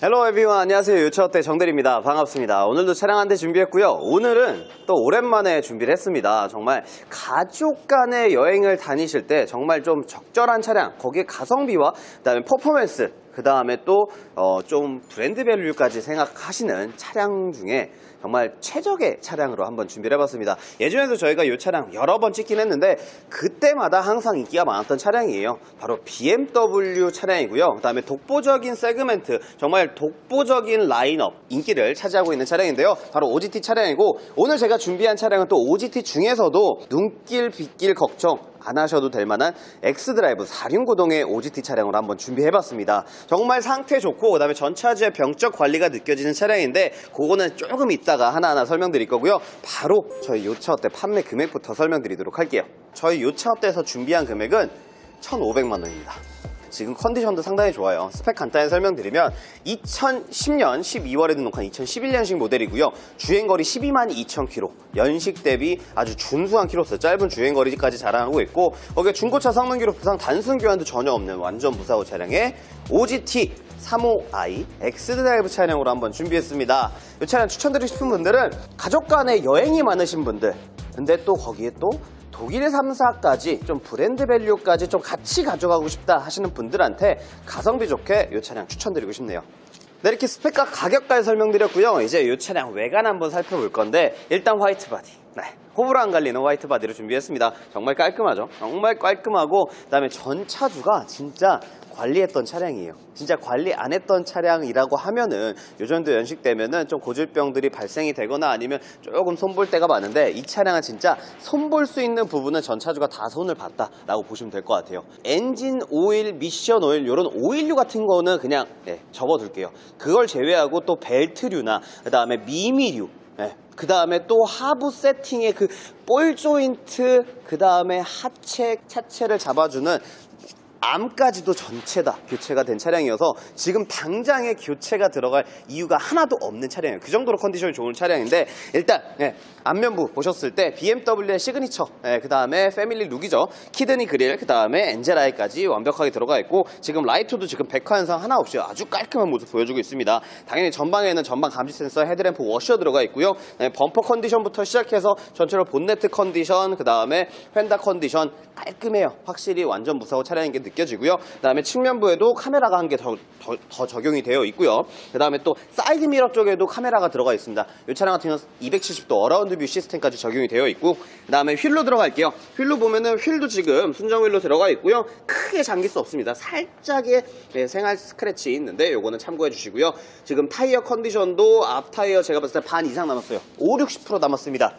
헬로 에비원 안녕하세요. 요차어때? 정대리입니다. 반갑습니다. 오늘도 차량 한 대 준비했고요. 오늘은 또 오랜만에 준비를 했습니다. 정말 가족 간의 여행을 다니실 때 정말 좀 적절한 차량 거기에 가성비와 그다음에 퍼포먼스 그 다음에 또 좀 브랜드 밸류까지 생각하시는 차량 중에 정말 최적의 차량으로 한번 준비를 해봤습니다. 예전에도 저희가 이 차량 여러 번 찍긴 했는데 그때마다 항상 인기가 많았던 차량이에요. 바로 BMW 차량이고요. 그 다음에 독보적인 세그멘트, 정말 독보적인 라인업, 인기를 차지하고 있는 차량인데요. 바로 OGT 차량이고 오늘 제가 준비한 차량은 또 OGT 중에서도 눈길, 빗길 걱정 안 하셔도 될 만한 엑스드라이브 4륜구동의 OGT 차량으로 한번 준비해봤습니다. 정말 상태 좋고 그다음에 전차주의 병적 관리가 느껴지는 차량인데 그거는 조금 이따가 하나하나 설명드릴 거고요. 바로 저희 요차업대 판매 금액부터 설명드리도록 할게요. 저희 요차업대에서 준비한 금액은 1,500만 원입니다. 지금 컨디션도 상당히 좋아요. 스펙 간단히 설명드리면 2010년 12월에 등록한 2011년식 모델이고요. 주행거리 12만 2천 킬로, 연식 대비 아주 준수한 키로수, 짧은 주행거리까지 자랑하고 있고 거기에 중고차 성능 기록 부상 단순 교환도 전혀 없는 완전 무사고 차량의 OGT 35i 엑스드라이브 차량으로 한번 준비했습니다. 이 차량 추천드리고 싶은 분들은 가족 간에 여행이 많으신 분들 근데 또 거기에 또 독일 3사까지 좀 브랜드 밸류까지 좀 같이 가져가고 싶다 하시는 분들한테 가성비 좋게 이 차량 추천드리고 싶네요. 네, 이렇게 스펙과 가격까지 설명드렸고요. 이제 이 차량 외관 한번 살펴볼 건데 일단 화이트 바디. 네, 호불호 안 갈리는 화이트 바디를 준비했습니다. 정말 깔끔하죠? 정말 깔끔하고 그다음에 전 차주가 진짜 관리했던 차량이에요. 진짜 관리 안 했던 차량이라고 하면은 요 정도 연식되면은 좀 고질병들이 발생이 되거나 아니면 조금 손볼 때가 많은데 이 차량은 진짜 손볼 수 있는 부분은 전차주가 다 손을 봤다라고 보시면 될 것 같아요. 엔진 오일, 미션 오일 이런 오일류 같은 거는 그냥 네, 접어둘게요. 그걸 제외하고 또 벨트류나 그 다음에 미미류 그 다음에 또 하부 세팅의 그 볼 조인트, 그 다음에 하체, 차체를 잡아주는 암까지도 전체 다 교체가 된 차량이어서 지금 당장에 교체가 들어갈 이유가 하나도 없는 차량이에요. 그 정도로 컨디션이 좋은 차량인데 일단 예, 앞면부 보셨을 때 BMW의 시그니처, 그 다음에 패밀리 룩이죠. 키드니 그릴, 그 다음에 엔젤아이까지 완벽하게 들어가 있고 지금 라이트도 지금 백화 현상 하나 없이 아주 깔끔한 모습 보여주고 있습니다. 당연히 전방에는 전방 감지 센서, 헤드램프 워셔 들어가 있고요. 네, 범퍼 컨디션부터 시작해서 전체로 본네트 컨디션, 그 다음에 휀다 컨디션 깔끔해요. 확실히 완전 무사고 차량인 게 느껴지고요. 그 다음에 측면부에도 카메라가 한개더더 적용이 되어 있고요. 그 다음에 또 사이드 미러 쪽에도 카메라가 들어가 있습니다. 이 차량 같은 경우는 270도 어라운드 뷰 시스템까지 적용이 되어 있고 그 다음에 휠로 들어갈게요. 휠로 보면은 휠도 지금 순정 휠로 들어가 있고요. 크게 잠길 수 없습니다. 살짝의 예, 생활 스크래치 있는데 요거는 참고해 주시고요. 지금 타이어 컨디션도 앞 타이어 제가 봤을 때 반 이상 남았어요. 5, 60% 남았습니다.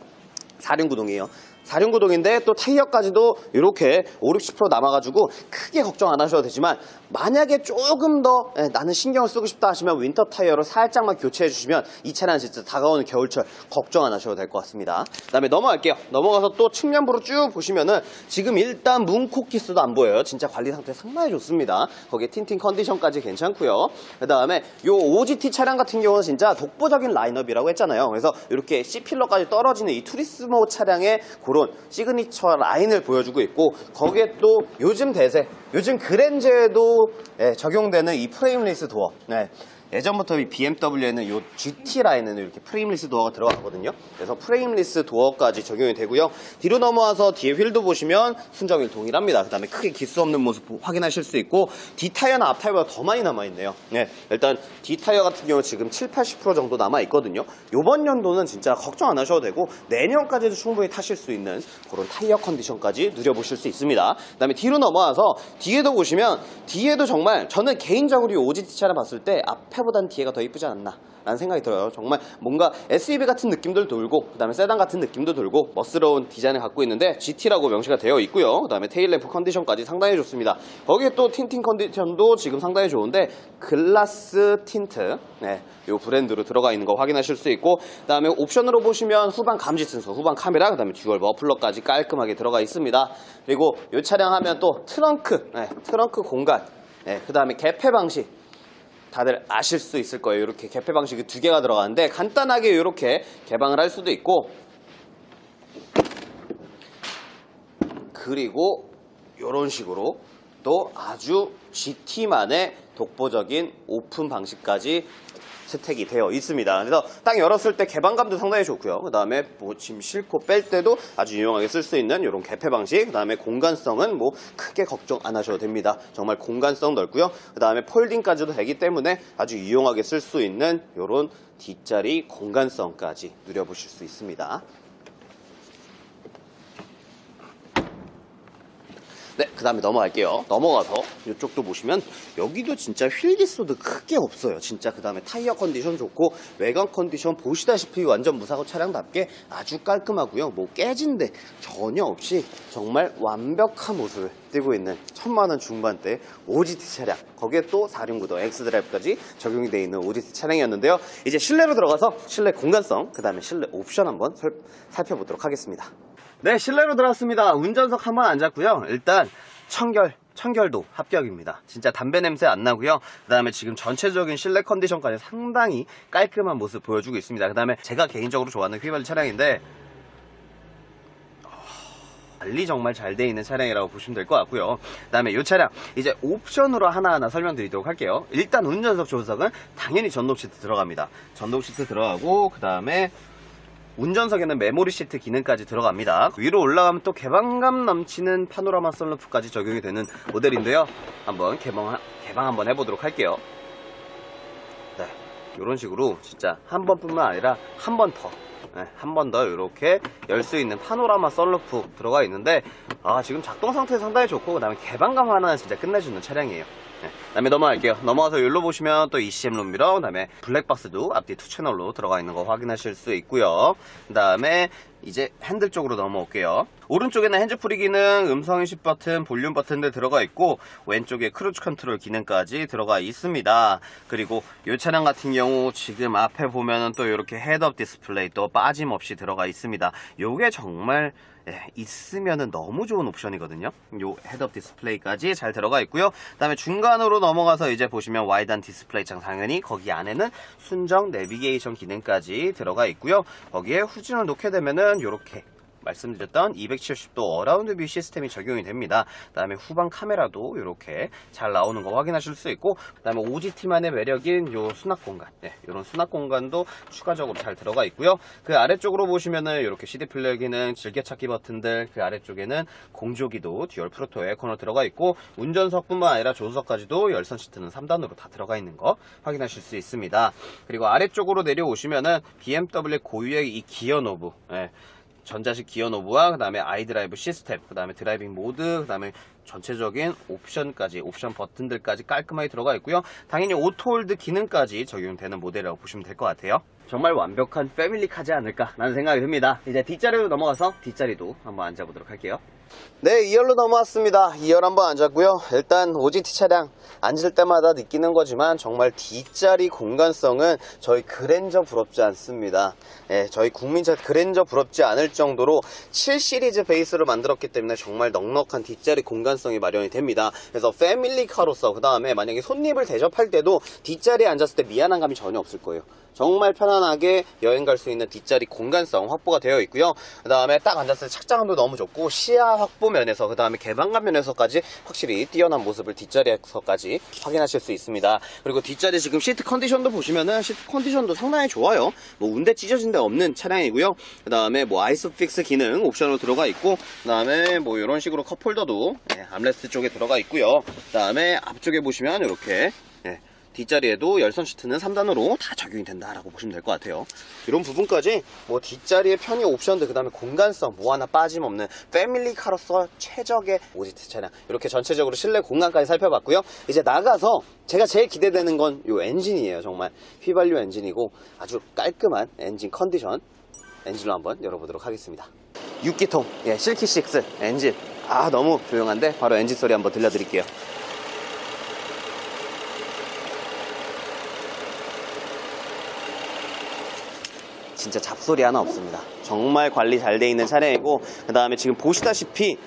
4륜구동이에요. 4륜구동인데 또 타이어까지도 이렇게 5, 60% 남아가지고 크게 걱정 안 하셔도 되지만 만약에 조금 더 예, 나는 신경을 쓰고 싶다 하시면 윈터 타이어로 살짝만 교체해 주시면 이 차량은 진짜 다가오는 겨울철 걱정 안 하셔도 될 것 같습니다. 그 다음에 넘어갈게요. 넘어가서 또 측면부로 쭉 보시면은 지금 일단 문코키스도 안 보여요. 진짜 관리 상태 상당히 좋습니다. 거기에 틴팅 컨디션까지 괜찮고요. 그 다음에 요 OGT 차량 같은 경우는 진짜 독보적인 라인업이라고 했잖아요. 그래서 이렇게 C필러까지 떨어지는 이 투리스모 차량의 그런 시그니처 라인을 보여주고 있고 거기에 또 요즘 대세, 요즘 그랜저에도 예, 적용되는 이 프레임리스 도어. 네. 예전부터 이 BMW에는 이 GT 라인에는 이렇게 프레임리스 도어가 들어가거든요. 그래서 프레임리스 도어까지 적용이 되고요. 뒤로 넘어와서 뒤에 휠도 보시면 순정휠 동일합니다. 그 다음에 크게 기스 없는 모습 확인하실 수 있고 뒤 타이어는 앞 타이어보다 더 많이 남아있네요. 네, 일단 뒤 타이어 같은 경우 지금 7, 80% 정도 남아있거든요. 이번 연도는 진짜 걱정 안 하셔도 되고 내년까지도 충분히 타실 수 있는 그런 타이어 컨디션까지 누려보실 수 있습니다. 그 다음에 뒤로 넘어와서 뒤에도 보시면 뒤에도 정말 저는 개인적으로 이 OGT 차를 봤을 때 앞에 보단 뒤에가 더 이쁘지 않나 라는 생각이 들어요. 정말 뭔가 SUV 같은 느낌도 돌고 그 다음에 세단 같은 느낌도 돌고 멋스러운 디자인을 갖고 있는데 GT라고 명시가 되어 있고요. 그 다음에 테일램프 컨디션까지 상당히 좋습니다. 거기에 또 틴팅 컨디션도 지금 상당히 좋은데 글라스 틴트 네, 이 브랜드로 들어가 있는 거 확인하실 수 있고 그 다음에 옵션으로 보시면 후방 감지 센서, 후방 카메라, 그 다음에 듀얼 머플러까지 깔끔하게 들어가 있습니다. 그리고 이 차량 하면 또 트렁크, 네, 트렁크 공간, 네, 그 다음에 개폐 방식 다들 아실 수 있을 거예요. 이렇게 개폐 방식이 두 개가 들어가는데 간단하게 이렇게 개방을 할 수도 있고 그리고 이런 식으로 또 아주 GT만의 독보적인 오픈 방식까지 채택이 되어 있습니다. 그래서 딱 열었을 때 개방감도 상당히 좋고요. 그 다음에 뭐 짐 싣고 뺄 때도 아주 유용하게 쓸 수 있는 이런 개폐 방식. 그 다음에 공간성은 뭐 크게 걱정 안 하셔도 됩니다. 정말 공간성 넓고요. 그 다음에 폴딩까지도 되기 때문에 아주 유용하게 쓸 수 있는 이런 뒷자리 공간성까지 누려보실 수 있습니다. 그 다음에 넘어갈게요. 넘어가서 이쪽도 보시면 여기도 진짜 휠기소도 크게 없어요. 진짜 그 다음에 타이어 컨디션 좋고 외관 컨디션 보시다시피 완전 무사고 차량답게 아주 깔끔하고요. 뭐 깨진 데 전혀 없이 정말 완벽한 모습을 띄고 있는 천만원 중반대 OGT 차량 거기에 또 469도 X드라이브까지 적용이 되어 있는 OGT 차량이었는데요. 이제 실내로 들어가서 실내 공간성 그 다음에 실내 옵션 한번 살- 살펴보도록 하겠습니다. 네, 실내로 들어왔습니다. 운전석 한번 앉았고요. 일단 청결, 청결도 합격입니다. 진짜 담배 냄새 안 나고요. 그 다음에 지금 전체적인 실내 컨디션까지 상당히 깔끔한 모습 보여주고 있습니다. 그 다음에 제가 개인적으로 좋아하는 휘발유 차량인데 관리 정말 잘 돼 있는 차량이라고 보시면 될 것 같고요. 그 다음에 이 차량 이제 옵션으로 하나하나 설명드리도록 할게요. 일단 운전석 조석은 당연히 전동 시트 들어갑니다. 전동 시트 들어가고 그 다음에 운전석에는 메모리 시트 기능까지 들어갑니다. 위로 올라가면 또 개방감 넘치는 파노라마 썬루프까지 적용이 되는 모델인데요. 한번 개방, 개방 한번 해보도록 할게요. 네. 이런 식으로 진짜 한 번뿐만 아니라 한 번 더. 한 번 더 이렇게 열 수 있는 파노라마 썬루프 들어가 있는데 아 지금 작동 상태 상당히 좋고 그 다음에 개방감 하나는 진짜 끝내주는 차량이에요. 네, 그다음에 넘어갈게요. 넘어가서 여기로 보시면 또 ECM 룸미러, 그 다음에 블랙박스도 앞뒤 투 채널로 들어가 있는 거 확인하실 수 있고요. 그 다음에 이제 핸들 쪽으로 넘어올게요. 오른쪽에는 핸즈프리 기능, 음성 인식 버튼, 볼륨 버튼들 들어가 있고 왼쪽에 크루즈 컨트롤 기능까지 들어가 있습니다. 그리고 이 차량 같은 경우 지금 앞에 보면은 또 이렇게 헤드업 디스플레이 또 빠짐없이 들어가 있습니다. 요게 정말 예, 있으면은 너무 좋은 옵션이거든요. 요 헤드업 디스플레이까지 잘 들어가 있고요. 그다음에 중간으로 넘어가서 이제 보시면 와이드한 디스플레이 창 당연히 거기 안에는 순정 내비게이션 기능까지 들어가 있고요. 거기에 후진을 놓게 되면은 요렇게 말씀드렸던 270도 어라운드 뷰 시스템이 적용이 됩니다. 그 다음에 후방 카메라도 이렇게 잘 나오는 거 확인하실 수 있고 그 다음에 OGT만의 매력인 요 수납 공간, 네, 이런 수납 공간도 추가적으로 잘 들어가 있고요. 그 아래쪽으로 보시면은 이렇게 CD 플레이 기능, 즐겨찾기 버튼들, 그 아래쪽에는 공조기도 듀얼 프로토 에어컨으로 들어가 있고 운전석뿐만 아니라 조수석까지도 열선 시트는 3단으로 다 들어가 있는 거 확인하실 수 있습니다. 그리고 아래쪽으로 내려오시면은 BMW 고유의 이 기어 노브, 예, 전자식 기어 노브와 그 다음에 아이드라이브 시스템, 그 다음에 드라이빙 모드, 그 다음에 전체적인 옵션까지 옵션 버튼들까지 깔끔하게 들어가 있고요. 당연히 오토홀드 기능까지 적용되는 모델이라고 보시면 될 것 같아요. 정말 완벽한 패밀리카지 않을까라는 생각이 듭니다. 이제 뒷자리로 넘어가서 뒷자리도 한번 앉아보도록 할게요. 네, 2열로 넘어왔습니다. 2열 한번 앉았고요. 일단 OGT 차량 앉을 때마다 느끼는 거지만 정말 뒷자리 공간성은 저희 그랜저 부럽지 않습니다. 예, 저희 국민차 그랜저 부럽지 않을 정도로 7 시리즈 베이스로 만들었기 때문에 정말 넉넉한 뒷자리 공간 성이 마련이 됩니다. 그래서 패밀리카로서 그 다음에 만약에 손님을 대접할 때도 뒷자리에 앉았을 때 미안한 감이 전혀 없을 거예요. 정말 편안하게 여행 갈 수 있는 뒷자리 공간성 확보가 되어 있고요. 그 다음에 딱 앉았을 때 착장감도 너무 좋고 시야 확보 면에서 그 다음에 개방감 면에서까지 확실히 뛰어난 모습을 뒷자리에서까지 확인하실 수 있습니다. 그리고 뒷자리 지금 시트 컨디션도 보시면은 시트 컨디션도 상당히 좋아요. 뭐 운대 찢어진 데 없는 차량이고요. 그 다음에 뭐 아이스픽스 기능 옵션으로 들어가 있고 그 다음에 뭐 이런 식으로 컵홀더도 예, 암레스트 쪽에 들어가 있고요. 그 다음에 앞쪽에 보시면 이렇게 예, 뒷자리에도 열선 시트는 3단으로 다 적용이 된다라고 보시면 될 것 같아요. 이런 부분까지 뭐 뒷자리의 편의 옵션들 그다음에 공간성 뭐 하나 빠짐없는 패밀리 카로서 최적의 오지트 차량 이렇게 전체적으로 실내 공간까지 살펴봤고요. 이제 나가서 제가 제일 기대되는 건 이 엔진이에요. 정말 휘발유 엔진이고 아주 깔끔한 엔진 컨디션 엔진로 한번 열어보도록 하겠습니다. 6기통 예, 실키6 엔진 아 너무 조용한데 바로 엔진 소리 한번 들려드릴게요. 진짜 잡소리 하나 없습니다. 정말 관리 잘 돼 있는 차량이고 그 다음에 지금 보시다시피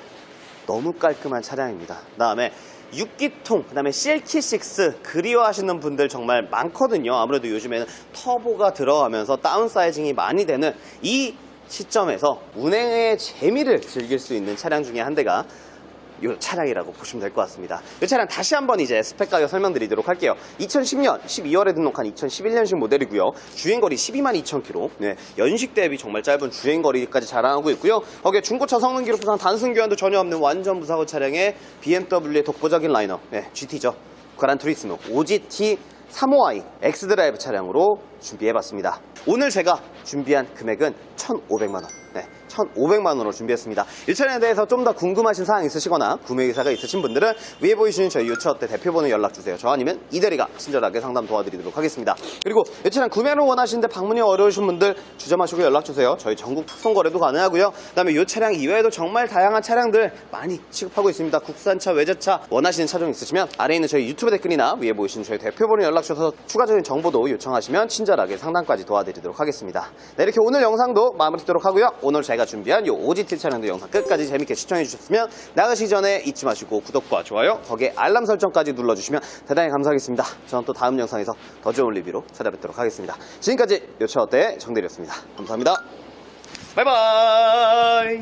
너무 깔끔한 차량입니다. 그 다음에 6기통, 그 다음에 CLK6 그리워하시는 분들 정말 많거든요. 아무래도 요즘에는 터보가 들어가면서 다운사이징이 많이 되는 이 시점에서 운행의 재미를 즐길 수 있는 차량 중에 한 대가 이 차량이라고 보시면 될 것 같습니다. 이 차량 다시 한번 이제 스펙 가격 설명드리도록 할게요. 2010년 12월에 등록한 2011년식 모델이고요. 주행거리 12만 2천 킬로. 네, 연식 대비 정말 짧은 주행거리까지 자랑하고 있고요. 거기에 중고차 성능 기록부상 단순 교환도 전혀 없는 완전 무사고 차량에 BMW의 독보적인 라이너, 네, GT죠. 그란 투리스모 OGT 35i X드라이브 차량으로 준비해봤습니다. 오늘 제가 준비한 금액은 1,500만 원. 네, 1,500만 원으로 준비했습니다. 이 차량에 대해서 좀 더 궁금하신 사항 있으시거나 구매 의사가 있으신 분들은 위에 보이시는 저희 유처업대 대표번호 연락 주세요. 저 아니면 이대리가 친절하게 상담 도와드리도록 하겠습니다. 그리고 이 차량 구매를 원하시는데 방문이 어려우신 분들 주저마시고 연락 주세요. 저희 전국 탁송 거래도 가능하고요. 그 다음에 이 차량 이외에도 정말 다양한 차량들 많이 취급하고 있습니다. 국산차, 외제차 원하시는 차종 있으시면 아래에 있는 저희 유튜브 댓글이나 위에 보이시는 저희 대표번호 연락 주셔서 추가적인 정보도 요청하시면 친절하게 상담까지 도와드리도록 하겠습니다. 네, 이렇게 오늘 영상도 마무리 짓도록 하고요. 오늘 제가 준비한 이 OGT 차량도 영상 끝까지 재밌게 시청해 주셨으면 나가시기 전에 잊지 마시고 구독과 좋아요, 거기에 알람 설정까지 눌러주시면 대단히 감사하겠습니다. 저는 또 다음 영상에서 더 좋은 리뷰로 찾아뵙도록 하겠습니다. 지금까지 요차 어때 정대리였습니다. 감사합니다. 바이바이.